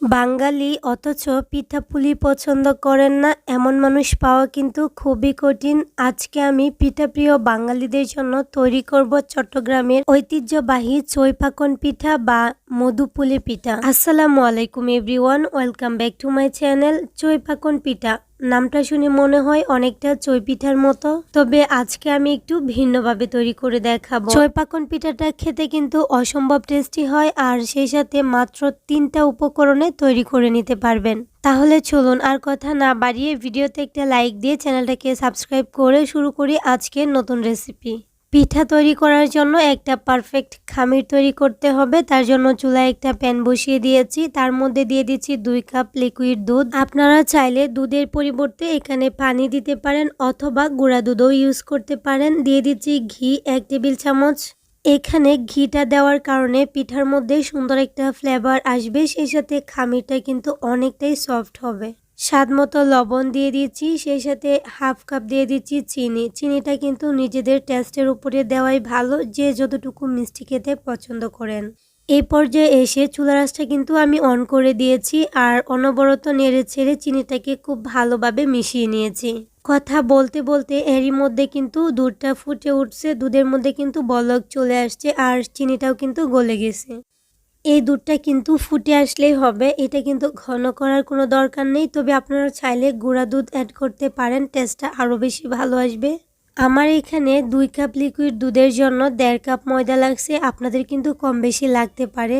বাঙালি অথচ পিঠাপুলি পছন্দ করেন না, এমন মানুষ পাওয়া কিন্তু খুবই কঠিন। আজকে আমি পিঠাপ্রিয় বাঙালিদের জন্য তৈরি করব চট্টগ্রামের ঐতিহ্যবাহী চৈপাকন পিঠা বা মধুপুলি পিঠা। আসসালামু আলাইকুম everyone, welcome back to my channel চৈপাকন পিঠা। নামটা শুনে মনে হয় অনেকটা চই পিঠার মতো। তবে আজকে আমি একটু ভিন্নভাবে তৈরি করে দেখাবো। চই পাকন পিঠাটা খেতে কিন্তু অসম্ভব টেস্টি হয় আর সেই সাথে মাত্র তিনটা উপকরণে তৈরি করে নিতে পারবেন। তাহলে চলুন আর কথা না বাড়িয়ে ভিডিওতে একটা লাইক দিয়ে চ্যানেলটাকে সাবস্ক্রাইব করে শুরু করি আজকের নতুন রেসিপি। পিঠা তৈরি করার জন্য একটা পারফেক্ট খামির তৈরি করতে হবে। তার জন্য চুলায় একটা প্যান বসিয়ে দিয়েছি। তার মধ্যে দিয়ে দিচ্ছি দুই কাপ লিকুইড দুধ। আপনারা চাইলে দুধের পরিবর্তে এখানে পানি দিতে পারেন অথবা গুঁড়া দুধও ইউজ করতে পারেন। দিয়ে দিচ্ছি ঘি এক টেবিল চামচ। এখানে ঘিটা দেওয়ার কারণে পিঠার মধ্যে সুন্দর একটা ফ্লেভার আসবে। সেই সাথে খামিরটা কিন্তু অনেকটাই সফট হবে। স্বাদ মতো লবণ দিয়ে দিচ্ছি, সেই সাথে হাফ কাপ দিয়ে দিচ্ছি চিনি। চিনিটা কিন্তু নিজেদের টেস্টের উপরে দেওয়াই ভালো, যে যতটুকু মিষ্টি খেতে পছন্দ করেন। এই পর্যায়ে এসে চুলা রাসটা কিন্তু আমি অন করে দিয়েছি আর অনবরত নেড়ে ছেড়ে চিনিটাকে খুব ভালোভাবে মিশিয়ে নিয়েছি। কথা বলতে বলতে এরই মধ্যে কিন্তু দুধটা ফুটে উঠছে, দুধের মধ্যে কিন্তু বলক চলে আসছে আর চিনিটাও কিন্তু গলে গেছে। এই দুধটা কিন্তু ফুটে আসলেই হবে। এটা কিন্তু ঘন করার কোনো দরকার নেই। তবে আপনারা চাইলে গুঁড়া দুধ অ্যাড করতে পারেন। টেস্টটা আরও বেশি ভালো আসবে। আমার এখানে দুই কাপ লিকুইড দুধের জন্য দেড় কাপ ময়দা লাগছে। আপনাদের কিন্তু কম বেশি লাগতে পারে।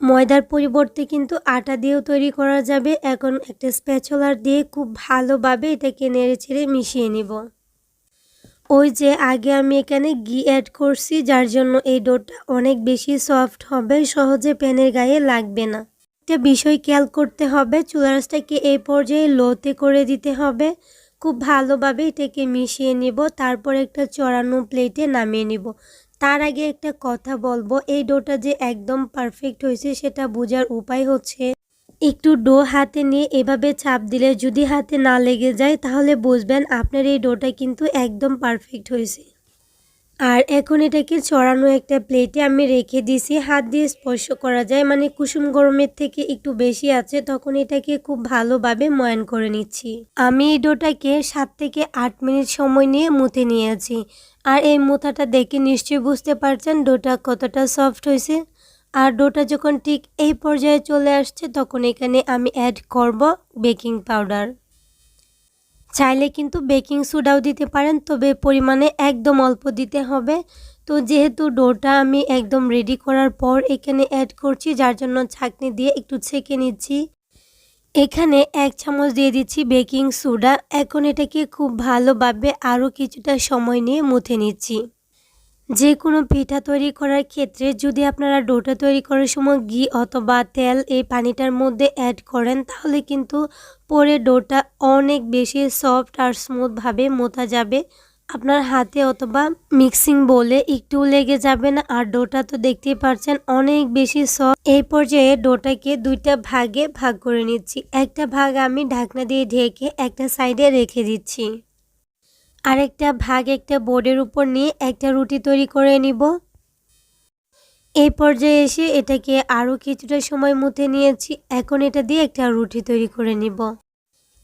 ময়দার পরিবর্তে কিন্তু আটা দিয়েও তৈরি করা যাবে। এখন একটা স্প্যাচলার দিয়ে খুব ভালোভাবে এটাকে নেড়ে ছেড়ে মিশিয়ে নিব। ওই যে আগে আমি এখানে ঘি অ্যাড করছি, যার জন্য এই ডোটা অনেক বেশি সফট হবে, সহজে প্যানের গায়ে লাগবে না। একটা বিষয় খেয়াল করতে হবে, চুলারাসটাকে এই পর্যায়ে লোতে করে দিতে হবে। খুব ভালোভাবে এটাকে মিশিয়ে নিব, তারপর একটা চড়ানো প্লেটে নামিয়ে নিব। তার আগে একটা কথা বলব, এই ডোটা যে একদম পারফেক্ট হয়েছে, সেটা বোঝার উপায় হচ্ছে একটু ডো হাতে নিয়ে এভাবে চাপ দিলে যদি হাতে না লেগে যায়, তাহলে বুঝবেন আপনার এই ডোটা কিন্তু একদম পারফেক্ট হয়েছে। আর এখন এটাকে চড়ানো একটা প্লেটে আমি রেখে দিছি। হাত দিয়ে স্পর্শ করা যায় মানে কুসুম গরমের থেকে একটু বেশি আছে, তখন এটাকে খুব ভালোভাবে ময়ান করে নিচ্ছি। আমি এই ডোটাকে সাত থেকে আট মিনিট সময় নিয়ে মুতে নিয়েছি। আর এই মুথাটা দেখে নিশ্চয়ই বুঝতে পারছেন ডোটা কতটা সফট হয়েছে। আর ডোটা যখন ঠিক এই পর্যায়ে চলে আসছে, তখন এখানে আমি অ্যাড করব বেকিং পাউডার চাইলে কিন্তু বেকিং সোডাও দিতে পারেন, তবে পরিমাণে একদম অল্প দিতে হবে। তো যেহেতু ডোটা আমি একদম রেডি করার পর এখানে অ্যাড করছি, যার জন্য ছাঁকনি দিয়ে একটু ছেঁকে নিচ্ছি। এখানে এক চামচ দিয়ে দিচ্ছি বেকিং সোডা এখন এটাকে খুব ভালোভাবে আরও কিছুটা সময় নিয়ে মুথে নিচ্ছি। যে কোনো পিঠা তৈরি করার ক্ষেত্রে যদি আপনারা ডোটা তৈরি করার সময় ঘি অথবা তেল এই পানিটার মধ্যে অ্যাড করেন, তাহলে কিন্তু পরে ডোটা অনেক বেশি সফট আর স্মুথভাবে মোতা যাবে। আপনার হাতে অথবা মিক্সিং বলে একটু লেগে যাবে না, আর ডোটা তো দেখতেই পাচ্ছেন অনেক বেশি সফট এই পর্যায়ে ডোটাকে দুইটা ভাগে ভাগ করে নিচ্ছি। একটা ভাগ আমি ঢাকনা দিয়ে ঢেকে একটা সাইডে রেখে দিচ্ছি। আরেকটা ভাগ একটা বোর্ডের উপর নিয়ে একটা রুটি তৈরি করে নিব। এই পর্যায়ে এসে এটাকে আরও কিছুটা সময় মুতে নিয়েছি। এখন এটা দিয়ে একটা রুটি তৈরি করে নিব।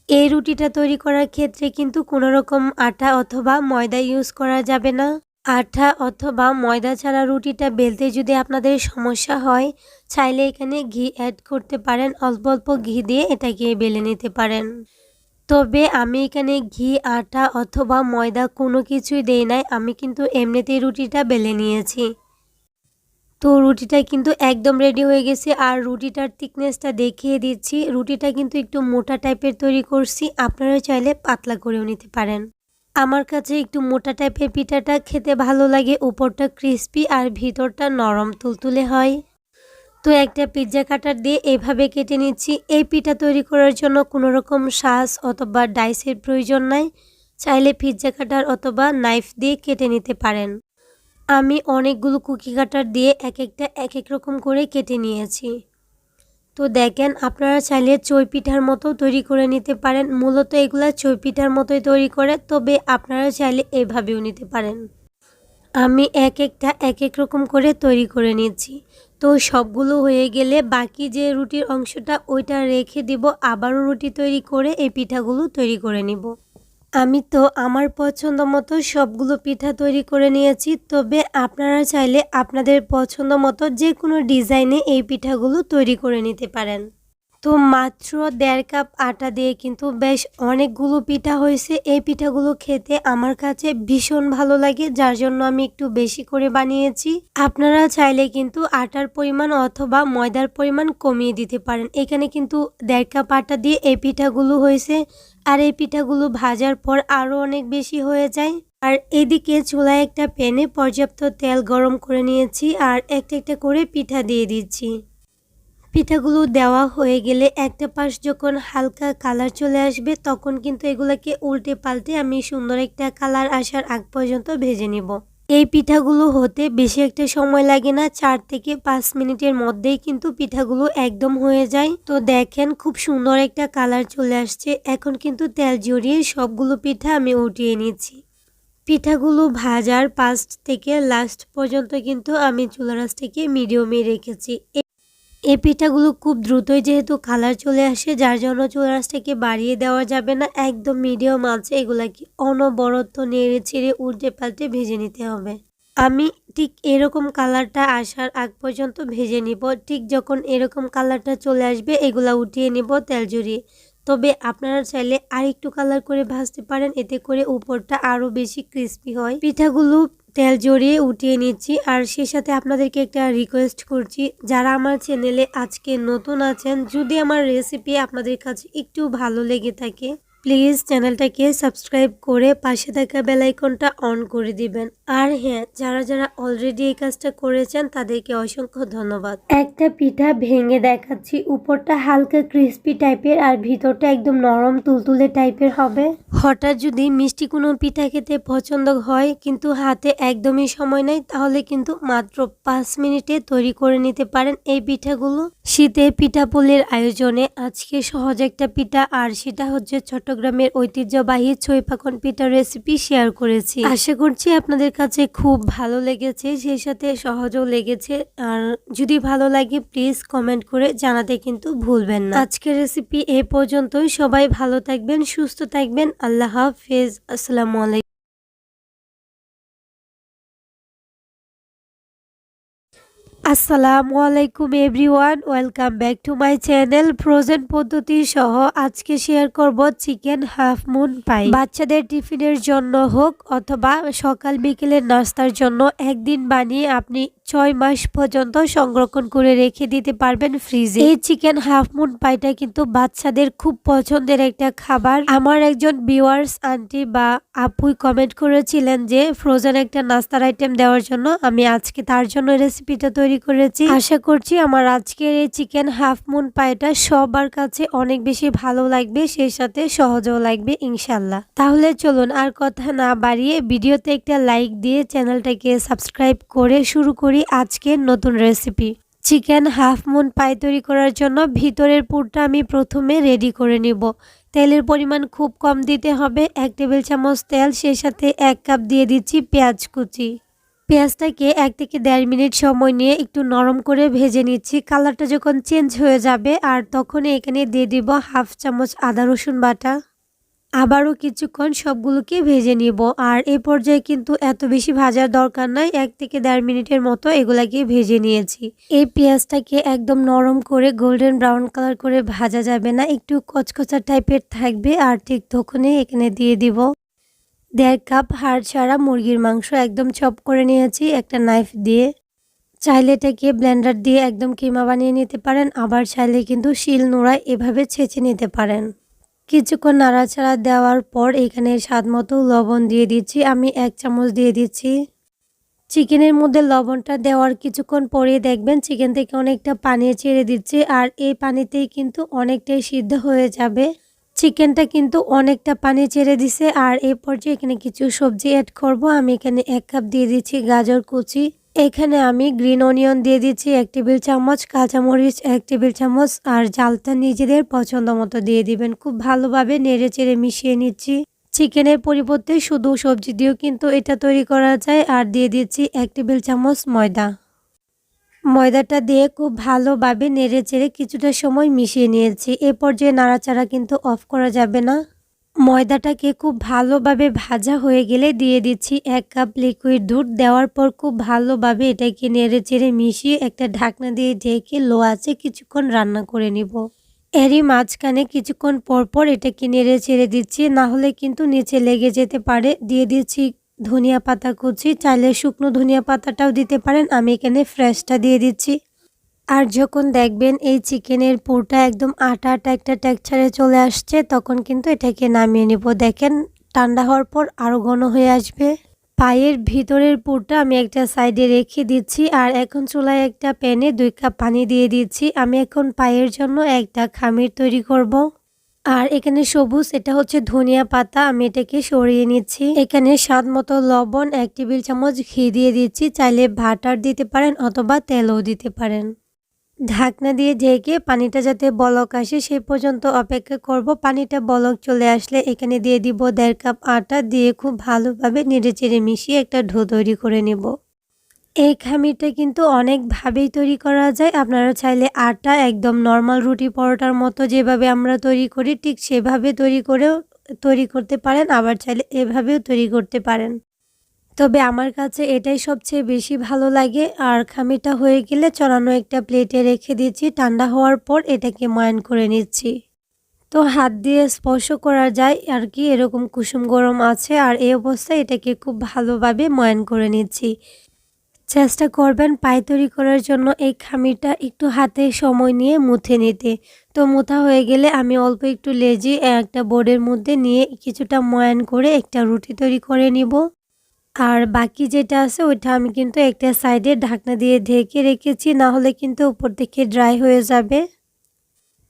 এই রুটিটা তৈরি করার ক্ষেত্রে কিন্তু কোনো রকম আটা অথবা ময়দা ইউজ করা যাবে না। আটা অথবা ময়দা ছাড়া রুটিটা বেলতে যদি আপনাদের সমস্যা হয়, চাইলে এখানে ঘি অ্যাড করতে পারেন। অল্প অল্প ঘি দিয়ে এটাকে বেলে নিতে পারেন। তবে আমি এখানে ঘি, আটা অথবা ময়দা কোনো কিছুই দেই নাই। আমি কিন্তু এমনিতেই রুটিটা বেলে নিয়েছি। তো রুটিটা কিন্তু একদম রেডি হয়ে গেছে আর রুটিটার থিকনেসটা দেখিয়ে দিচ্ছি। রুটিটা কিন্তু একটু মোটা টাইপের তৈরি করছি। আপনারা চাইলে পাতলা করেও নিতে পারেন। আমার কাছে একটু মোটা টাইপের পিঠাটা খেতে ভালো লাগে। উপরটা ক্রিস্পি আর ভিতরটা নরম তুলতুলে হয়। তো একটা পিৎজা কাটার দিয়ে এভাবে কেটে নিচ্ছি। এই পিঠা তৈরি করার জন্য কোনো রকম শ্বাস অথবা ডাইসের প্রয়োজন নাই। চাইলে পিৎজা কাটার অথবা নাইফ দিয়ে কেটে নিতে পারেন। আমি অনেকগুলো কুকি কাটার দিয়ে এক একটা, এক এক রকম করে কেটে নিয়েছি। তো দেখেন, আপনারা চাইলে চই পিঠার মতো তৈরি করে নিতে পারেন। মূলত এগুলা চই পিঠার মতোই তৈরি করে, তবে আপনারা চাইলে এভাবেও নিতে পারেন। আমি এক একটা, এক এক রকম করে তৈরি করে নিচ্ছি। তো সবগুলো হয়ে গেলে বাকি যে রুটির অংশটা ওইটা রেখে দিব, আবারও রুটি তৈরি করে এই পিঠাগুলো তৈরি করে নিব। আমি তো আমার পছন্দ মতো সবগুলো পিঠা তৈরি করে নিয়েছি, তবে আপনারা চাইলে আপনাদের পছন্দ মতো যে কোনো ডিজাইনে এই পিঠাগুলো তৈরি করে নিতে পারেন। তো মাত্র দেড় কাপ আটা দিয়ে কিন্তু বেশ অনেকগুলো পিঠা হয়েছে। এই পিঠাগুলো খেতে আমার কাছে ভীষণ ভালো লাগে, যার জন্য আমি একটু বেশি করে বানিয়েছি। আপনারা চাইলে কিন্তু আটার পরিমাণ অথবা ময়দার পরিমাণ কমিয়ে দিতে পারেন। এখানে কিন্তু দেড় কাপ আটা দিয়ে এই পিঠাগুলো হয়েছে। আর এই পিঠাগুলো ভাজার পর আরও অনেক বেশি হয়ে যায়। আর এদিকে চুলায় একটা প্যানে পর্যাপ্ত তেল গরম করে নিয়েছি আর একটা একটা করে পিঠা দিয়ে দিচ্ছি। পিঠাগুলো দেওয়া হয়ে গেলে একটা পাশ যখন হালকা কালার চলে আসবে, তখন কিন্তু এগুলোকে উল্টে পাল্টে আমি সুন্দর একটা কালার আসার আগ পর্যন্ত ভেজে নিব। এই পিঠাগুলো হতে বেশি একটা সময় লাগে না, চার থেকে পাঁচ মিনিটের মধ্যেই কিন্তু পিঠাগুলো একদম হয়ে যায়। তো দেখেন খুব সুন্দর একটা কালার চলে আসছে। এখন কিন্তু তেল জড়িয়ে সবগুলো পিঠা আমি উঠিয়ে নিচ্ছি। পিঠাগুলো ভাজার পাঁচ থেকে লাস্ট পর্যন্ত কিন্তু আমি চুলারাস থেকে মিডিয়ামে রেখেছি। এই পিঠাগুলো খুব দ্রুতই যেহেতু কালার চলে আসে, যার জন্য চুলারাসটাকে বাড়িয়ে দেওয়া যাবে না। একদম মিডিয়াম আছে এগুলাকে অনবরত নেড়ে ছেড়ে উল্টে পাল্টে ভেজে নিতে হবে। আমি ঠিক এরকম কালারটা আসার আগ পর্যন্ত ভেজে নিব। ঠিক যখন এরকম কালারটা চলে আসবে, এগুলা উঠিয়ে নিব তেল জড়িয়ে। তবে আপনারা চাইলে আরেকটু কালার করে ভাজতে পারেন, এতে করে উপরটা আরও বেশি ক্রিস্পি হয়। পিঠাগুলো তেল জড়িয়ে উঠিয়ে নিচ্ছি। আর সেই সাথে আপনাদেরকে একটা রিকোয়েস্ট করছি। যারা আমার চ্যানেলে আজকে নতুন আছেন, যদি আমার রেসিপি আপনাদের কাছে একটু ভালো লেগে থাকে প্লিজ চ্যানেলটাকে সাবস্ক্রাইব করে পাশে থাকা বেলাইকনটা অন করে দিবেন। আর হ্যাঁ যারা যারা অলরেডি এই কাজটা করেছেন, তাদেরকে অসংখ্য ধন্যবাদ। একটা পিঠা ভেঙে দেখাচ্ছি। উপরটা হালকা ক্রিস্পি টাইপের আর ভিতরটা একদম নরম তুলতুলে টাইপের হবে। হঠাৎ যদি মিষ্টি কোনো পিঠা খেতে পছন্দ হয়, কিন্তু হাতে একদমই সময় নাই, তাহলে কিন্তু মাত্র পাঁচ মিনিটে তৈরি করে নিতে পারেন এই পিঠাগুলো। শীতে পিঠাপুলির আয়োজনে আজকে সহজ একটা পিঠা, আর সেটা হচ্ছে চট্টগ্রামের ঐতিহ্যবাহী ছই পিঠার পিঠা রেসিপি শেয়ার করেছি। আশা করছি আপনাদের কাছে খুব ভালো লেগেছে, সেই সাথে সহজও লেগেছে। আর যদি ভালো লাগে প্লিজ কমেন্ট করে জানাতে কিন্তু ভুলবেন না। আজকের রেসিপি এ পর্যন্তই। সবাই ভালো থাকবেন, সুস্থ থাকবেন। আল্লাহ হাফেজ। আসসালামু আলাইকুম। আসসালামু আলাইকুম everyone, welcome back to my channel frozen পদ্ধতি সহ আজকে শেয়ার করব চিকেন হাফ মুন পাই। বাচ্চাদের টিফিনের জন্য হোক অথবা সকাল বিকেলের নাস্তার জন্য একদিন বানিয়ে আপনি ছয় মাস পর্যন্ত সংরক্ষণ করে রেখে দিতে পারবেন ফ্রিজে। এই চিকেন হাফ মুন পাইটা কিন্তু বাচ্চাদের খুব পছন্দের একটা খাবার। আমার একজন ভিউয়ার্স আন্টি বা আপুই কমেন্ট করেছিলেন যে ফ্রোজেন একটা নাস্তার আইটেম দেওয়ার জন্য আমি আজকে তার জন্য রেসিপিটা তৈরি করেছি। আশা করছি আমার আজকের এই চিকেন হাফ মুন পাইটা সবার কাছে অনেক বেশি ভালো লাগবে, সেই সাথে সহজও লাগবে, ইনশাল্লাহ। তাহলে চলুন আর কথা না বাড়িয়ে ভিডিওতে একটা লাইক দিয়ে চ্যানেলটাকে সাবস্ক্রাইব করে শুরু করি আজকের নতুন recipe. Chicken half moon pie তৈরি করার জন্য ভিতরের পুরটা আমি প্রথমে রেডি করে নিব। তেলের পরিমাণ খুব কম দিতে হবে, এক টেবিল চামচ তেল, সেই সাথে এক কাপ দিয়ে দিচ্ছি পেঁয়াজ কুচি। পেঁয়াজটাকে এক থেকে দেড় মিনিট সময় নিয়ে একটু নরম করে ভেজে নিচ্ছি। কালারটা যখন চেঞ্জ হয়ে যাবে, আর তখনই এখানে দিয়ে দিব হাফ চামচ আদা রসুন বাটা। আবারও কিছুক্ষণ সবগুলোকে ভেজে নিব, আর এ পর্যায়ে কিন্তু এত বেশি ভাজার দরকার নাই, এক থেকে দেড় মিনিটের মতো এগুলাকে ভেজে নিয়েছি। এই পেঁয়াজটাকে একদম নরম করে গোল্ডেন ব্রাউন কালার করে ভাজা যাবে না, একটু কচকচা টাইপের থাকবে, আর ঠিক তখনই এখানে দিয়ে দিব দেড় কাপ হাড় ছাড়া মুরগির মাংস একদম চপ করে নিয়েছি, একটা নাইফ দিয়ে। চাইলে এটাকে ব্লেন্ডার দিয়ে একদম কিমা বানিয়ে নিতে পারেন, আবার চাইলে কিন্তু শিল নোড়ায় এভাবে ছেঁচে নিতে পারেন। কিছুক্ষণ নাড়াচাড়া দেওয়ার পর এখানে স্বাদ মতো লবণ দিয়ে দিচ্ছি, আমি এক চামচ দিয়ে দিচ্ছি। চিকেনের মধ্যে লবণটা দেওয়ার কিছুক্ষণ পরে দেখবেন চিকেন থেকে অনেকটা পানি ছেড়ে দিচ্ছে, আর এই পানিতেই কিন্তু অনেকটাই সিদ্ধ হয়ে যাবে। চিকেনটা কিন্তু অনেকটা পানি ছেড়ে দিছে। আর এই পর্যায়ে এখানে কিছু সবজি অ্যাড করব। আমি এখানে এক কাপ দিয়ে দিচ্ছি গাজর কুচি। এখানে আমি গ্রিন অনিয়ন দিয়ে দিচ্ছি এক টেবিল চামচ, কাঁচামরিচ এক টেবিল চামচ, আর জালটা নিজেদের পছন্দ মতো দিয়ে দিবেন। খুব ভালোভাবে নেড়ে চেড়ে মিশিয়ে নিচ্ছি। চিকেনের পরিবর্তে শুধু সবজি দিয়েও কিন্তু এটা তৈরি করা যায়। আর দিয়ে দিচ্ছি এক টেবিল চামচ ময়দা। ময়দাটা দিয়ে খুব ভালোভাবে নেড়ে চেড়ে কিছুটা সময় মিশিয়ে নিয়েছি। এ পর্যায়ে নাড়াচাড়া কিন্তু অফ করা যাবে না। ময়দাটাকে খুব ভালোভাবে ভাজা হয়ে গেলে দিয়ে দিচ্ছি এক কাপ লিকুইড দুধ। দেওয়ার পর খুব ভালোভাবে এটাকে নেড়ে চেড়ে মিশিয়ে একটা ঢাকনা দিয়ে ঢেকে লো আছে কিছুক্ষণ রান্না করে নিব। এরই মাঝখানে কিছুক্ষণ পরপর এটাকে নেড়ে ছেড়ে দিচ্ছি না হলে কিন্তু নিচে লেগে যেতে পারে। দিয়ে দিচ্ছি ধনিয়া পাতা কুচি, চাইলে শুকনো ধনিয়া পাতাটাও দিতে পারেন। আমি এখানে ফ্রেশটা দিয়ে দিচ্ছি। আর যখন দেখবেন এই চিকেনের পুরটা একদম আটা আটা একটা টেক্সচারে চলে আসছে, তখন কিন্তু এটাকে নামিয়ে নিব। দেখেন, ঠান্ডা হওয়ার পর আরও ঘন হয়ে আসবে। পায়ের ভিতরের পুরটা আমি একটা সাইডে রেখে দিচ্ছি আর এখন চুলায় একটা প্যানে দুই কাপ পানি দিয়ে দিচ্ছি। আমি এখন পায়ের জন্য একটা খামির তৈরি করব। আর এখানে সবুজ, এটা হচ্ছে ধনিয়া পাতা, আমি এটাকে সরিয়ে নিচ্ছি। এখানে স্বাদ মতো লবণ, এক টেবিল চামচ ঘি দিয়ে দিচ্ছি। চাইলে ভাটার দিতে পারেন অথবা তেলও দিতে পারেন। ঢাকনা দিয়ে ঢেকে পানিটা যাতে বলক আসে সেই পর্যন্ত অপেক্ষা করব। পানিটা বলক চলে আসলে এখানে দিয়ে দিব দেড় কাপ আটা, দিয়ে খুব ভালোভাবে নেড়ে চেড়ে মিশিয়ে একটা ঢো তৈরি করে নেব। এই খামিরটা কিন্তু অনেকভাবেই তৈরি করা যায়। আপনারা চাইলে আটা একদম নর্মাল রুটি পরোটার মতো যেভাবে আমরা তৈরি করি, ঠিক সেভাবে তৈরি করেও তৈরি করতে পারেন, আবার চাইলে এভাবেও তৈরি করতে পারেন। তবে আমার কাছে এটাই সবচেয়ে বেশি ভালো লাগে। আর খামিটা হয়ে গেলে চড়ানো একটা প্লেটে রেখে দিচ্ছি ঠান্ডা হওয়ার পর এটাকে ময়ান করে নিচ্ছি। তো হাত দিয়ে স্পর্শ করা যায়। আর কি, এরকম কুসুম গরম আছে। আর এই অবস্থায় এটাকে খুব ভালোভাবে ময়ান করে নিচ্ছি। চেষ্টা করবেন পায়ে তৈরি করার জন্য এই খামিরটা একটু হাতে সময় নিয়ে মুথে নিতে। তো মুথা হয়ে গেলে আমি অল্প একটু লেজি, একটা বোর্ডের মধ্যে নিয়ে কিছুটা ময়ান করে একটা রুটি তৈরি করে নিব। আর বাকি যেটা আছে ওইটা আমি কিন্তু একটা সাইডে ঢাকনা দিয়ে ঢেকে রেখেছি, না হলে কিন্তু উপর থেকে ড্রাই হয়ে যাবে।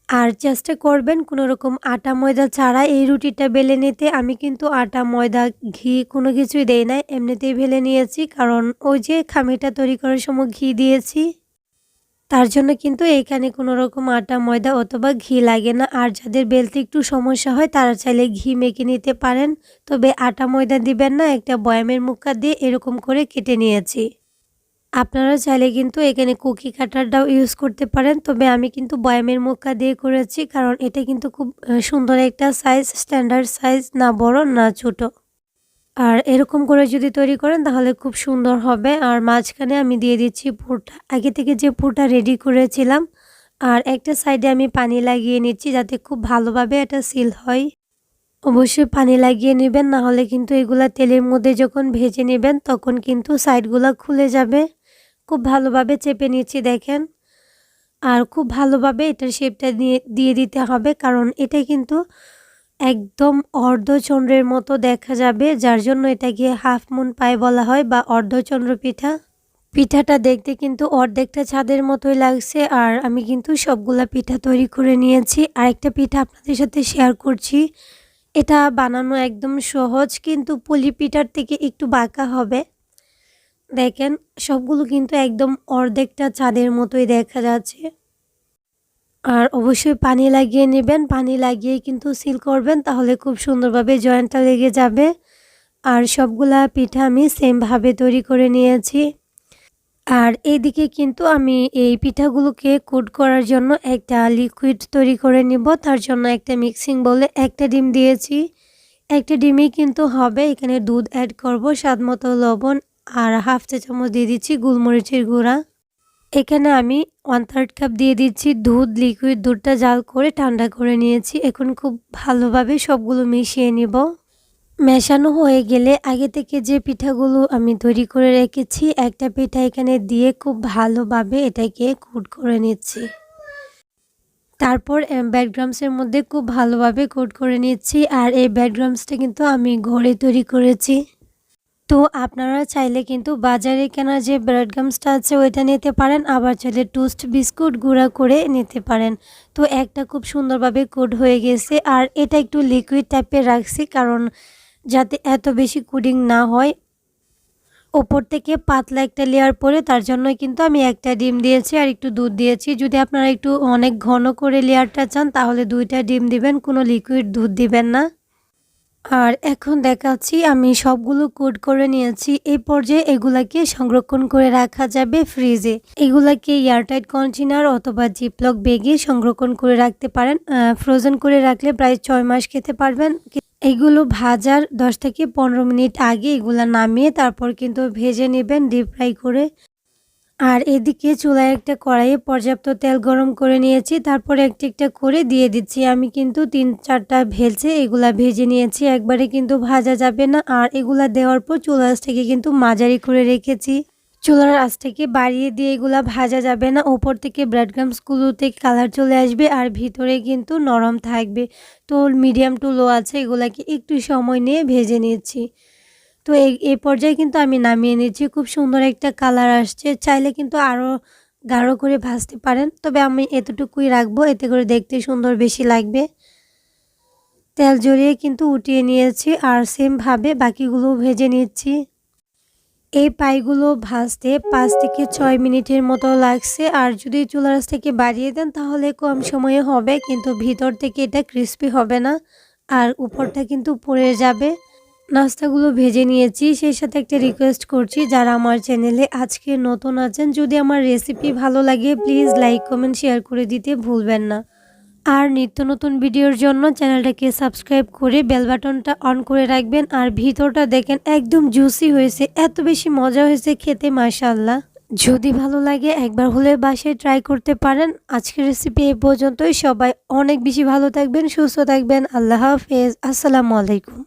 আর চেষ্টা করবেন কোনো রকম আটা ময়দা ছাড়া। এই রুটিটা বেলে নিতে আমি কিন্তু আটা, ময়দা, ঘি কোনো কিছুই দেই না। এমনিতেই বেলে নিয়েছি কারণ ওই যে খামিটা তৈরি করার সময় ঘি দিয়েছি। তার জন্য কিন্তু এইখানে কোনো রকম আটা, ময়দা অথবা ঘি লাগে না। আর যাদের বেলতে একটু সমস্যা হয় তারা চাইলে ঘি মেখে নিতে পারেন। তবে আটা, ময়দা দিবেন না, একটা বয়ামের মুখা দিয়ে এরকম করে কেটে নিয়েছি। আপনারা চাইলে কিন্তু এখানে কুকি কাটারটাও ইউজ করতে পারেন। তবে আমি কিন্তু বয়ামের মুখা দিয়ে করেছি, কারণ এটা কিন্তু খুব সুন্দর একটা সাইজ স্ট্যান্ডার্ড সাইজ না বড়, না ছোট। আর এরকম করে যদি তৈরি করেন, তাহলে খুব সুন্দর হবে। আর মাঝখানে আমি দিয়ে দিচ্ছি পুরটা। আগে থেকে যে পুরটা রেডি করেছিলাম, আর একটা সাইডে আমি পানি লাগিয়ে নিচ্ছি যাতে খুব ভালোভাবে এটা সিল হয়। অবশ্যই পানি লাগিয়ে নেবেন, না হলে কিন্তু এগুলা তেলের মধ্যে যখন ভেজে নেবেন, তখন কিন্তু সাইডগুলো খুলে যাবে। খুব ভালোভাবে চেপে নিচ্ছি, দেখেন। আর খুব ভালোভাবে এটার শেপটা দিয়ে দিয়ে দিতে হবে, কারণ এটা কিন্তু একদম অর্ধচন্দ্রের মতো দেখা যাবে, যার জন্য এটাকে হাফ মুন পায়ে বলা হয় বা অর্ধচন্দ্র পিঠা। পিঠাটা দেখতে কিন্তু অর্ধেকটা ছাদের মতোই লাগছে, আর আমি কিন্তু সবগুলা পিঠা তৈরি করে নিয়েছি। আর একটা পিঠা আপনাদের সাথে শেয়ার করছি। এটা বানানো একদম সহজ, কিন্তু পুলি পিঠার থেকে একটু বাঁকা হবে। দেখেন, সবগুলো কিন্তু একদম অর্ধেকটা ছাদের মতোই দেখা যাচ্ছে। আর অবশ্যই পানি লাগিয়ে নেবেন, পানি লাগিয়ে কিন্তু সিল করবেন, তাহলে খুব সুন্দরভাবে জয়েন্টটা লেগে যাবে। আর সবগুলা পিঠা আমি সেমভাবে তৈরি করে নিয়েছি। আর এইদিকে কিন্তু আমি এই পিঠাগুলোকে কুট করার জন্য একটা লিকুইড তৈরি করে নিব। তার জন্য একটা মিক্সিং বলে একটা ডিম দিয়েছি। একটা ডিমই কিন্তু হবে, এখানে দুধ অ্যাড করব স্বাদ মতো লবণ আর হাফ চা চামচ দিয়ে দিচ্ছি গোলমরিচের গুঁড়া। এখানে আমি ওয়ান থার্ড কাপ দিয়ে দিচ্ছি দুধ লিকুইড দুধটা জাল করে ঠান্ডা করে নিয়েছি। এখন খুব ভালোভাবে সবগুলো মিশিয়ে নিব। মেশানো হয়ে গেলে আগে থেকে যে পিঠাগুলো আমি তৈরি করে রেখেছি, একটা পিঠা এখানে দিয়ে খুব ভালোভাবে এটাকে কুট করে নিচ্ছি। তারপর ব্যাডগ্রামসের মধ্যে খুব ভালোভাবে কোট করে নিচ্ছি। আর এই ব্যাডগ্রামসটা কিন্তু আমি ঘরে তৈরি করেছি। তো আপনারা চাইলে কিন্তু বাজারে কেনা যে ব্রেড গামসটা আছে ওইটা নিতে পারেন, আবার চাইলে টোস্ট বিস্কুট গুঁড়া করে নিতে পারেন। তো একটা খুব সুন্দরভাবে কোড হয়ে গেছে, আর এটা একটু লিকুইড টাইপের রাখছি, কারণ যাতে এত বেশি কুডিং না হয়। ওপর থেকে পাতলা একটা লেয়ার পরে, তার জন্য কিন্তু আমি একটা ডিম দিয়েছি আর একটু দুধ দিয়েছি। যদি আপনারা একটু অনেক ঘন করে লেয়ারটা চান, তাহলে দুইটা ডিম দিবেন, কোনো লিকুইড দুধ দিবেন না। আর এখন দেখাচ্ছি আমি সবগুলো কোড করে নিয়েছি। এই পর্যায়ে এগুলাকে সংরক্ষণ করে রাখা যাবে ফ্রিজে। এগুলাকে এয়ারটাইট কন্টেনার অথবা জিপলক বেগে সংরক্ষণ করে রাখতে পারেন ফ্রোজেন করে রাখলে প্রায় ছয় মাস খেতে পারবেন। এগুলো ভাজার দশ থেকে পনেরো মিনিট আগে এগুলা নামিয়ে তারপর কিন্তু ভেজে নেবেন ডিপ ফ্রাই করে। আর এদিকে চুলায় একটা কড়াইয়ে পর্যাপ্ত তেল গরম করে নিয়েছি, তারপরে একটা একটা করে দিয়ে দিচ্ছি। আমি কিন্তু তিন চারটা ভেজে এগুলা ভেজে নিয়েছি, একবারে কিন্তু ভাজা যাবে না। আর এগুলা দেওয়ার পর চুলা থেকে কিন্তু মাঝারি করে রেখেছি। চুলার আঁচ থেকে বাড়িয়ে দিয়ে এগুলা ভাজা যাবে না। ওপর থেকে ব্রেড গ্রামসগুলোতে কালার চলে আসবে আর ভিতরে কিন্তু নরম থাকবে। তো মিডিয়াম টু লো আছে, এগুলাকে একটু সময় নিয়ে ভেজে নিচ্ছি। তো এই পর্যায়ে কিন্তু আমি নামিয়ে নিচ্ছি খুব সুন্দর একটা কালার আসছে। চাইলে কিন্তু আরও গাঢ় করে ভাজতে পারেন। তবে আমি এতটুকুই রাখব। এতে করে দেখতে সুন্দর বেশি লাগবে। তেল জড়িয়ে কিন্তু উঠিয়ে নিয়েছি আর সেমভাবে বাকিগুলো ভেজে নিচ্ছি। এই পাইগুলো ভাজতে পাঁচ থেকে ছয় মিনিটের মতো লাগছে। আর যদি চুলার থেকে বাড়িয়ে দেন, তাহলে কম সময়ে হবে, কিন্তু ভিতর থেকে এটা ক্রিস্পি হবে না। আর উপরটা কিন্তু পড়ে যাবে। নাস্তাগুলো ভেজে নিয়েছি। সেই সাথে একটা রিকোয়েস্ট করছি, যারা আমার চ্যানেলে আজকে নতুন আছেন, যদি আমার রেসিপি ভালো লাগে প্লিজ লাইক কমেন্ট শেয়ার করে দিতে ভুলবেন না। আর নিত্য নতুন ভিডিওর জন্য চ্যানেলটাকে সাবস্ক্রাইব করে বেল বাটনটা অন করে রাখবেন, আর ভিতরটা দেখেন একদম জুসি হয়েছে, এত বেশি মজা হয়েছে খেতে মাশাল্লাহ যদি ভালো লাগে, একবার হলে বাসায় ট্রাই করতে পারেন। আজকের রেসিপি এই পর্যন্তই, সবাই অনেক বেশি ভালো থাকবেন, সুস্থ থাকবেন, আল্লাহ হাফেজ, আসসালামু আলাইকুম।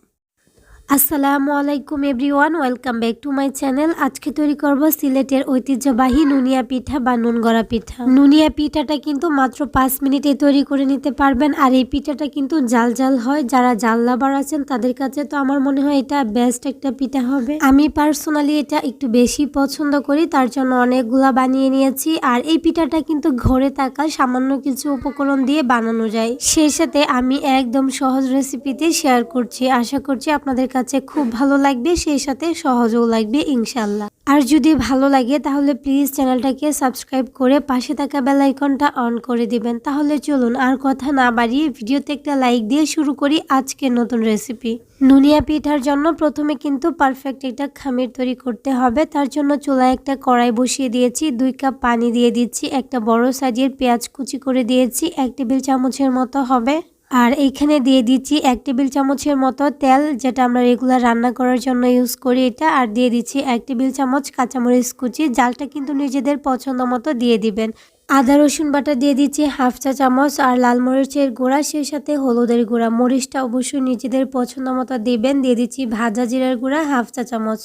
আসসালামু আলাইকুম everyone, welcome back to my channel. আজকে তৈরি করব সিলেটের ঐতিহ্যবাহী নুনিয়া পিঠা বা নুনগড়া পিঠা। নুনিয়া পিঠাটা কিন্তু মাত্র পাঁচ মিনিটে তৈরি করে নিতে পারবেন। আর এই পিঠাটা কিন্তু জাল জাল হয়। যারা জাল লাভার আছেন, তাদের কাছে তো আমার মনে হয় এটা বেস্ট একটা পিঠা হবে। আমি পার্সোনালি এটা একটু বেশি পছন্দ করি, তার জন্য অনেকগুলা বানিয়ে নিয়েছি। আর এই পিঠাটা কিন্তু ঘরে থাকা সামান্য কিছু উপকরণ দিয়ে বানানো যায়। সেই সাথে আমি একদম সহজ রেসিপিতে শেয়ার করছি। আশা করছি আপনাদের কাছে খুব ভালো লাগবে, সেই সাথে সহজও লাগবে ইনশাল্লাহ আর যদি ভালো লাগে তাহলে প্লিজ চ্যানেলটাকে সাবস্ক্রাইব করে পাশে থাকা বেল আইকনটা অন করে দিবেন। তাহলে চলুন আর কথা না বাড়িয়ে ভিডিওতে একটা লাইক দিয়ে শুরু করি আজকের নতুন রেসিপি। নুনিয়া পিঠার জন্য প্রথমে কিন্তু পারফেক্ট একটা খামির তৈরি করতে হবে। তার জন্য চুলায় একটা কড়াই বসিয়ে দিয়েছি, দুই কাপ পানি দিয়ে দিচ্ছি, একটা বড় সাইজের পেঁয়াজ কুচি করে দিয়েছি, এক টেবিল চামচের মতো হবে। আর এইখানে দিয়ে দিচ্ছি এক টেবিল চামচের মতো তেল, যেটা আমরা রেগুলার রান্না করার জন্য ইউজ করি এটা। আর দিয়ে দিচ্ছি এক টেবিল চামচ কাঁচামরিচ কুচি, জালটা কিন্তু নিজেদের পছন্দ মতো দিয়ে দিবেন। আদা, রসুন বাটা দিয়ে দিচ্ছি হাফ চা চামচ আর লাল মরিচের গুঁড়া, সেই সাথে হলুদের গুঁড়া। মরিচটা অবশ্যই নিজেদের পছন্দ মতো দিবেন। দিয়ে দিচ্ছি ভাজা জিরার গুঁড়া হাফ চা চামচ।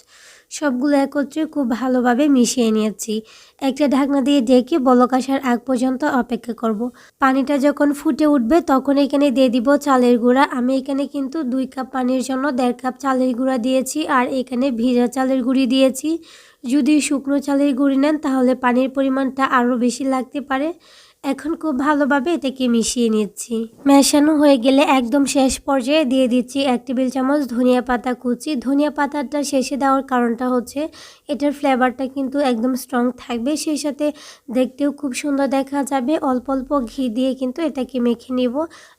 সবগুলো একত্রে খুব ভালোভাবে মিশিয়ে নিয়েছি। একটা ঢাকনা দিয়ে ডেকে বলক আসার আগ পর্যন্ত অপেক্ষা করব। পানিটা যখন ফুটে উঠবে তখন এখানে দিয়ে দিব চালের গুঁড়া। আমি এখানে কিন্তু দুই কাপ পানির জন্য দেড় কাপ চালের গুঁড়া দিয়েছি আর এখানে ভিজা চালের গুঁড়ি দিয়েছি। যদি শুকনো চালের গুঁড়ি নেন তাহলে পানির পরিমাণটা আরও বেশি লাগতে পারে। এখন খুব ভালোভাবে এটাকে মিশিয়ে নিচ্ছি। মেশানো হয়ে গেলে একদম শেষ পর্যায়ে দিয়ে দিচ্ছি এক টেবিল চামচ ধনিয়া পাতা কুচি। ধনিয়া পাতাটা শেষে দেওয়ার কারণটা হচ্ছে এটার ফ্লেভারটা কিন্তু একদম স্ট্রং থাকবে। সেই সাথে দেখতেও খুব সুন্দর দেখা যাবে। অল্প অল্প ঘি দিয়ে কিন্তু এটাকে মেখে নিব।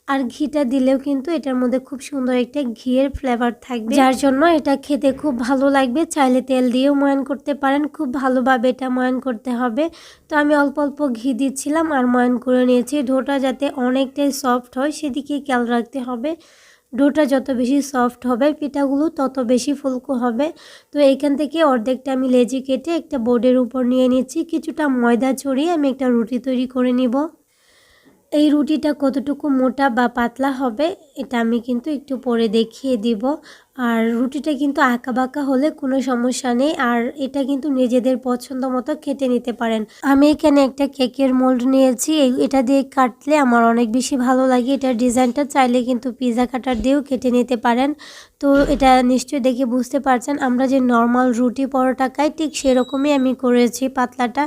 আর ঘিটা দিলেও কিন্তু এটার মধ্যে খুব সুন্দর একটা ঘিয়ের ফ্লেভার থাকবে। যার জন্য এটা খেতে খুব ভালো লাগবে। চাইলে তেল দিয়েও ময়ান করতে পারেন। খুব ভালোভাবে এটা ময়ান করতে হবে। তো আমি অল্প অল্প ঘি দিচ্ছিলাম আর ময়ান করে নিয়েছি। ডোটা যাতে অনেকটাই সফট হয়, সেদিকে খেয়াল রাখতে হবে। ডোটা যত বেশি সফট হবে, পিঠাগুলো তত বেশি ফুলকো হবে। তো এইখান থেকে অর্ধেকটা আমি লেজি কেটে একটা বোর্ডের উপর নিয়ে নিচ্ছি। কিছুটা ময়দা ছড়িয়ে আমি একটা রুটি তৈরি করে নিব। এই রুটিটা কতটুকু মোটা বা পাতলা হবে, এটা আমি কিন্তু একটু পরে দেখিয়ে দিব। আর রুটিটা কিন্তু আঁকা বাঁকা হলে কোনো সমস্যা নেই, আর এটা কিন্তু নিজেদের পছন্দ মতো খেতে নিতে পারেন। আমি এখানে একটা কেকের মোল্ড নিয়েছি এটা দিয়ে কাটলে আমার অনেক বেশি ভালো লাগে। এটার ডিজাইনটা চাইলে কিন্তু পিজা কাটার দিয়েও কেটে নিতে পারেন। তো এটা নিশ্চয়ই দেখে বুঝতে পারছেন, আমরা যে নর্মাল রুটি পরোটা খাই, ঠিক সেরকমই আমি করেছি পাতলাটা।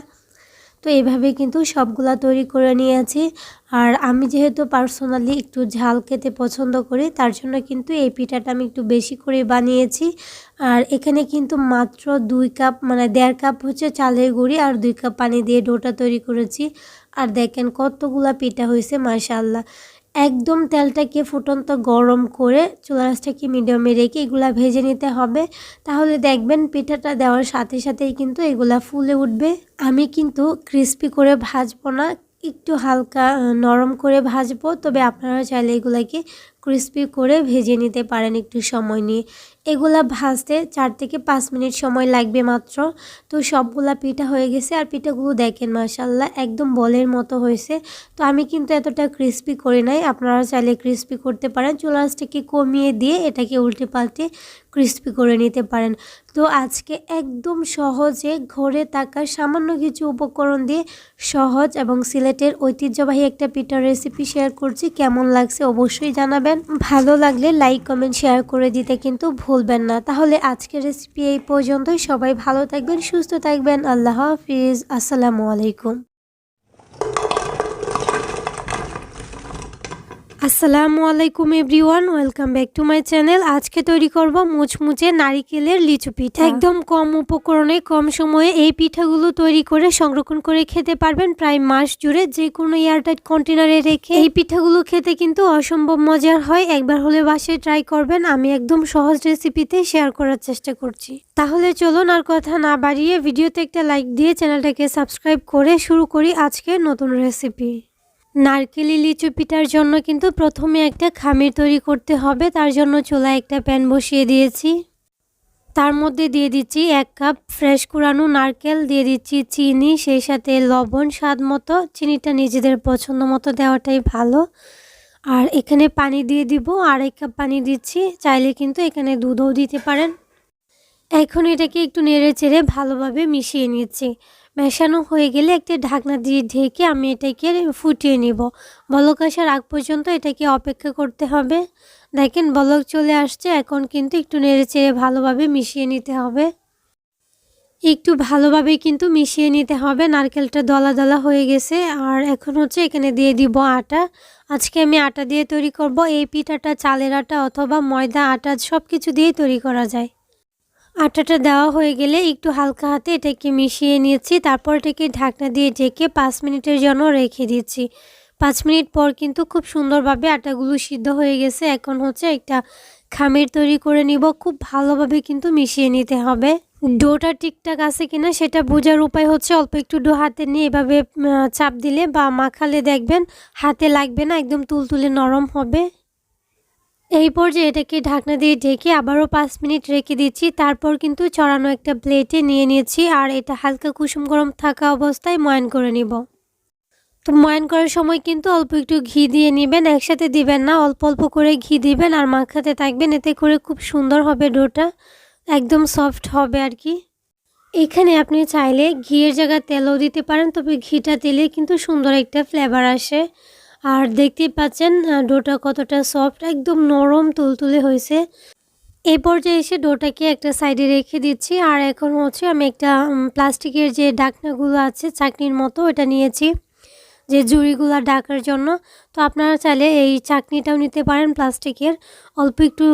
তো এভাবে কিন্তু সবগুলো তৈরি করে নিয়েছি। আর আমি যেহেতু পার্সোনালি একটু ঝাল খেতে পছন্দ করি, তার জন্য কিন্তু এই পিঠাটা আমি একটু বেশি করে বানিয়েছি। আর এখানে কিন্তু মাত্র দুই কাপ মানে দেড় কাপ হচ্ছে চালের গুঁড়ি আর দুই কাপ পানি দিয়ে ডোটা তৈরি করেছি। আর দেখেন কতগুলা পিঠা হয়েছে মাশাল্লাহ একদম তেলটাকে ফুটন্ত গরম করে চুলারাসটাকে মিডিয়ামে রেখে এগুলা ভেজে নিতে হবে। তাহলে দেখবেন পিঠাটা দেওয়ার সাথে সাথেই কিন্তু এগুলা ফুলে উঠবে। আমি কিন্তু ক্রিস্পি করে ভাজবো না, একটু হালকা নরম করে ভাজবো। তবে আপনারা চাইলে এগুলাকে ক্রিস্পি করে ভেজে নিতে পারেন একটু সময় নিয়ে। এগুলা ভাজতে চার থেকে পাঁচ মিনিট সময় লাগবে মাত্র। তো সবগুলা পিঠা হয়ে গেছে আর পিঠাগুলো দেখেন মাসাল্লাহ একদম বলের মতো হয়েছে। তো আমি কিন্তু এতটা ক্রিস্পি করি নাই আপনারা চাইলে ক্রিস্পি করতে পারেন। চুলাসটাকে কমিয়ে দিয়ে এটাকে উল্টে পাল্টে ক্রিস্পি করে নিতে পারেন। তো আজকে একদম সহজে ঘরে থাকা সামান্য কিছু উপকরণ দিয়ে সহজ এবং সিলেটের ঐতিহ্যবাহী একটা পিঠার রেসিপি শেয়ার করছি। কেমন লাগছে অবশ্যই জানাবেন। ভালো লাগলে লাইক কমেন্ট শেয়ার করে দিতে কিন্তু ভুলবেন না। তাহলে আজকের রেসিপি এই পর্যন্তই। সবাই ভালো থাকবেন, সুস্থ থাকবেন। আল্লাহ হাফিজ। আসসালামু আলাইকুম। আসসালামু আলাইকুম everyone welcome back to my channel. আজকে তৈরি করব মুচমুচে নারিকেলের লিচু পিঠা। একদম কম উপকরণে কম সময়ে এই পিঠাগুলো তৈরি করে সংরক্ষণ করে খেতে পারবেন প্রায় মাস জুড়ে। যে কোনো এয়ারটাইট কন্টেনারে রেখে এই পিঠাগুলো খেতে কিন্তু অসম্ভব মজার হয়। একবার হলে বাসায় ট্রাই করবেন। আমি একদম সহজ রেসিপিতে শেয়ার করার চেষ্টা করছি। তাহলে চলুন আর কথা না বাড়িয়ে ভিডিওতে একটা লাইক দিয়ে চ্যানেলটাকে সাবস্ক্রাইব করে শুরু করি আজকে নতুন রেসিপি। নারকেলি লিচু পিঠার জন্য কিন্তু প্রথমে একটা খামির তৈরি করতে হবে। তার জন্য চুলায় একটা প্যান বসিয়ে দিয়েছি। তার মধ্যে দিয়ে দিচ্ছি এক কাপ ফ্রেশ কুড়ানো নারকেল, দিয়ে দিচ্ছি চিনি, সেই সাথে লবণ, স্বাদ মতো। চিনিটা নিজেদের পছন্দ মতো দেওয়াটাই ভালো। আর এখানে পানি দিয়ে দিব আর এক কাপ পানি দিচ্ছি। চাইলে কিন্তু এখানে দুধও দিতে পারেন। এখন এটাকে একটু নেড়ে চেড়ে ভালোভাবে মিশিয়ে নিচ্ছি। মেশানো হয়ে গেলে একটি ঢাকনা দিয়ে ঢেকে আমি এটাকে ফুটিয়ে নিব। বলক আসার আগ পর্যন্ত এটাকে অপেক্ষা করতে হবে। দেখেন বলক চলে আসছে, এখন কিন্তু একটু নেড়ে চেড়ে ভালোভাবে মিশিয়ে নিতে হবে। একটু ভালোভাবে কিন্তু মিশিয়ে নিতে হবে। নারকেলটা দলা দলা হয়ে গেছে। আর এখন হচ্ছে এখানে দিয়ে দিব আটা। আজকে আমি আটা দিয়ে তৈরি করব। এই পিঠাটা, চালের আটা অথবা ময়দা, আটা সব কিছু দিয়েই তৈরি করা যায়। আটাটা দেওয়া হয়ে গেলে একটু হালকা হাতে এটাকে মিশিয়ে নিয়েছি। তারপর এটাকে ঢাকনা দিয়ে ঢেকে পাঁচ মিনিটের জন্য রেখে দিচ্ছি। পাঁচ মিনিট পর কিন্তু খুব সুন্দরভাবে আটাগুলো সিদ্ধ হয়ে গেছে। এখন হচ্ছে একটা খামির তৈরি করে নিব। খুব ভালোভাবে কিন্তু মিশিয়ে নিতে হবে। ডোটা ঠিকঠাক আছে কিনা সেটা বোঝার উপায় হচ্ছে অল্প একটু ডো হাতে নিয়ে এভাবে চাপ দিলে বা মাখালে দেখবেন হাতে লাগবে না, একদম তুলতুলে নরম হবে। এই পর্যায়ে এটাকে ঢাকনা দিয়ে ঢেকে আবারও পাঁচ মিনিট রেখে দিচ্ছি। তারপর কিন্তু চড়ানো একটা প্লেটে নিয়ে নিয়েছি আর এটা হালকা কুসুম গরম থাকা অবস্থায় ময়ন করে নিব। তো ময়ন করার সময় কিন্তু অল্প একটু ঘি দিয়ে নেবেন, একসাথে দিবেন না, অল্প অল্প করে ঘি দিবেন আর মাখাতে থাকবেন, এতে করে খুব সুন্দর হবে ডোটা, একদম সফট হবে আর কি। এখানে আপনি চাইলে ঘিয়ের জায়গায় তেলও দিতে পারেন, তবে ঘিটা দিলে কিন্তু সুন্দর একটা ফ্লেভার আসে। আর দেখতেই পাচ্ছেন ডোটা কতটা সফট একদম নরম তুলতুলে হয়েছে। এই পর্যায়ে এসে ডোটাকে একটা সাইডে রেখে দিচ্ছি। আর এখন হচ্ছে আমি একটা প্লাস্টিকের যে ডাকনাগুলো আছে, চাকনির মতো এটা নিয়েছি, যে জুড়িগুলো ডাকার জন্য। তো আপনারা চাইলে এই চাকনিটাও নিতে পারেন প্লাস্টিকের। অল্প একটু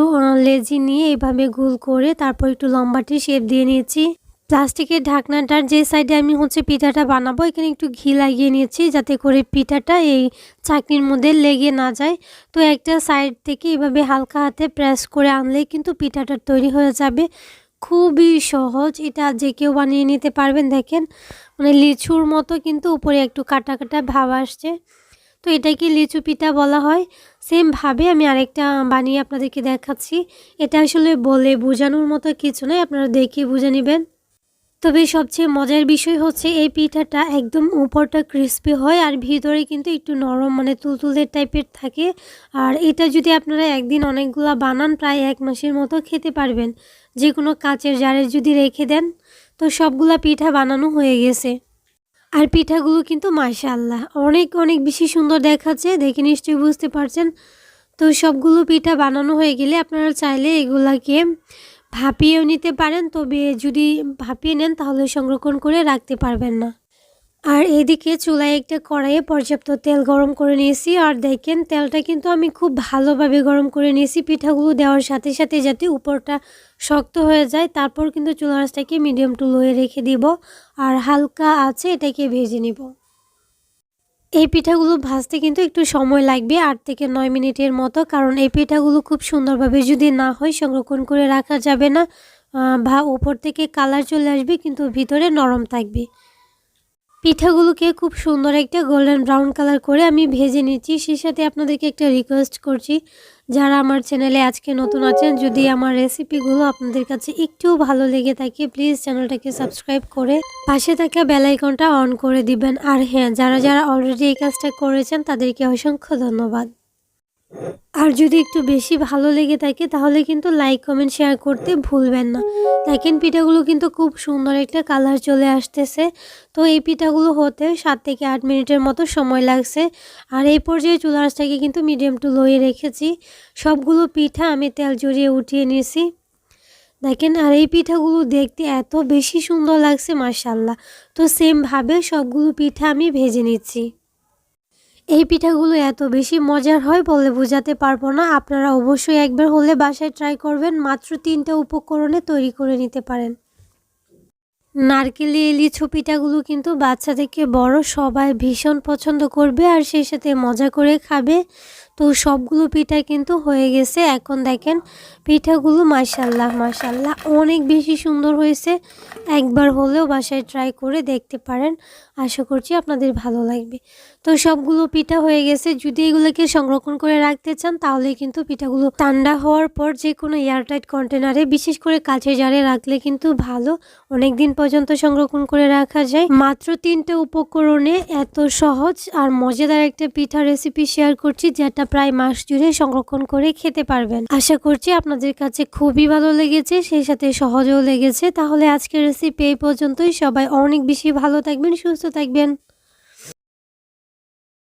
লেজি নিয়ে এইভাবে গুল করে তারপর একটু লম্বাটি শেপ দিয়ে নিয়েছি। প্লাস্টিকের ঢাকনাটার যে সাইডে আমি হচ্ছে পিঠাটা বানাবো, এখানে একটু ঘি লাগিয়ে নিয়েছি যাতে করে পিঠাটা এই চাকনির মধ্যে লেগে না যায়। তো একটা সাইড থেকে এভাবে হালকা হাতে প্রেস করে আনলেই কিন্তু পিঠাটা তৈরি হয়ে যাবে। খুবই সহজ, এটা যে কেউ বানিয়ে নিতে পারবেন, দেখেন মানে লিচুর মতো কিন্তু উপরে একটু কাটা কাটা ভাব আসছে। তো এটাকে লিচু পিঠা বলা হয়। সেমভাবে আমি আরেকটা বানিয়ে আপনাদেরকে দেখাচ্ছি। এটা আসলে বলে বোঝানোর মতো কিছু নয়, আপনারা দেখে বুঝে নেবেন। তবে সবচেয়ে মজার বিষয় হচ্ছে এই পিঠাটা একদম উপরটা ক্রিস্পি হয় আর ভিতরে কিন্তু একটু নরম মানে তুলতুলের টাইপের থাকে। আর এটা যদি আপনারা একদিন অনেকগুলো বানান, প্রায় এক মাসের মতো খেতে পারবেন। যে কোনো কাঁচের জারে যদি রেখে দেন, তো সবগুলা পিঠা বানানো হয়ে গেছে। আর পিঠাগুলো কিন্তু মাশাল্লাহ অনেক অনেক বেশি সুন্দর দেখাচ্ছে, দেখে নিশ্চয়ই বুঝতে পারছেন। তো সবগুলো পিঠা বানানো হয়ে গেলে আপনারা চাইলে এগুলাকে ভাপিয়েও নিতে পারেন, তবে যদি ভাপিয়ে নেন তাহলে সংরক্ষণ করে রাখতে পারবেন না। আর এদিকে চুলায় একটা কড়াইয়ে পর্যাপ্ত তেল গরম করে নিয়েছি। আর দেখেন, তেলটা কিন্তু আমি খুব ভালোভাবে গরম করে নিয়েছি। পিঠাগুলো দেওয়ার সাথে সাথে যাতে উপরটা শক্ত হয়ে যায়, তারপর কিন্তু চুলা আঁচটাকে মিডিয়াম টু লোয়ে রেখে দিব। আর হালকা আছে, এটাকে ভেজে নিব। এই পিঠাগুলো ভাজতে কিন্তু একটু সময় লাগবে, আট থেকে নয় মিনিটের মতো। কারণ এই পিঠাগুলো খুব সুন্দরভাবে যদি না হয় সংরক্ষণ করে রাখা যাবে না বা ওপর থেকে কালার চলে আসবে, কিন্তু ভিতরে নরম থাকবে। পিঠাগুলোকে খুব সুন্দর একটা গোল্ডেন ব্রাউন কালার করে আমি ভেজে নিচ্ছি। সেই সাথে আপনাদেরকে একটা রিকোয়েস্ট করছি যারা আমার চ্যানেলে আজকে নতুন আছেন, যদি আমার রেসিপিগুলো আপনাদের কাছে একটু ভালো লেগে থাকে প্লিজ চ্যানেলটাকে সাবস্ক্রাইব করে পাশে থাকা বেলাইকনটা অন করে দিবেন। আর হ্যাঁ যারা যারা অলরেডি এই কাজটা করেছেন, তাদেরকে অসংখ্য ধন্যবাদ। আর যদি একটু বেশি ভালো লেগে থাকে, তাহলে কিন্তু লাইক কমেন্ট শেয়ার করতে ভুলবেন না। দেখেন পিঠাগুলো কিন্তু খুব সুন্দর একটা কালার চলে আসতেছে। তো এই পিঠাগুলো হতে সাত থেকে আট মিনিটের মতো সময় লাগছে। আর এই পর্যায়ে চুলাসটাকে কিন্তু মিডিয়াম টু লোয়ে রেখেছি। সবগুলো পিঠা আমি তেল জড়িয়ে উঠিয়ে নিয়েছি। দেখেন, আর এই পিঠাগুলো দেখতে এত বেশি সুন্দর লাগছে মার্শাল্লাহ তো সেমভাবে সবগুলো পিঠা আমি ভেজে নিচ্ছি। এই পিঠাগুলো এত বেশি মজার হয় বলে বোঝাতে পারব না। আপনারা অবশ্যই একবার হলে বাসায় ট্রাই করবেন। মাত্র তিনটা উপকরণে তৈরি করে নিতে পারেন। নারকেলি লিচু পিঠাগুলো কিন্তু বাচ্চা থেকে বড় সবাই ভীষণ পছন্দ করবে আর সেই সাথে মজা করে খাবে। তো সবগুলো পিঠা কিন্তু হয়ে গেছে। এখন দেখেন পিঠাগুলো মাসাল্লাহ মাসাল্লাহ অনেক বেশি সুন্দর হয়েছে। একবার হলেও বাসায় ট্রাই করে দেখতে পারেন। আশা করছি আপনাদের ভালো লাগবে। তো সবগুলো পিঠা হয়ে গেছে। যদি এগুলোকে সংরক্ষণ করে রাখতে চান তাহলে কিন্তু পিঠাগুলো ঠান্ডা হওয়ার পর যে কোনো এয়ারটাইট কন্টেনারে বিশেষ করে কাছের জারে রাখলে কিন্তু ভালো। অনেক দিন পর্যন্ত সংরক্ষণ করে রাখা যায়। মাত্র তিনটে উপকরণে এত সহজ আর মজাদার একটা পিঠা রেসিপি শেয়ার করছি যেটা প্রায় মাস জুড়ে সংরক্ষণ করে খেতে পারবেন। আশা করছি আপনাদের কাছে খুবই ভালো লেগেছে, সেই সাথে সহজেও লেগেছে। তাহলে আজকের রেসিপি এই পর্যন্তই। সবাই অনেক বেশি ভালো থাকবেন, সুস্থ থাকবেন।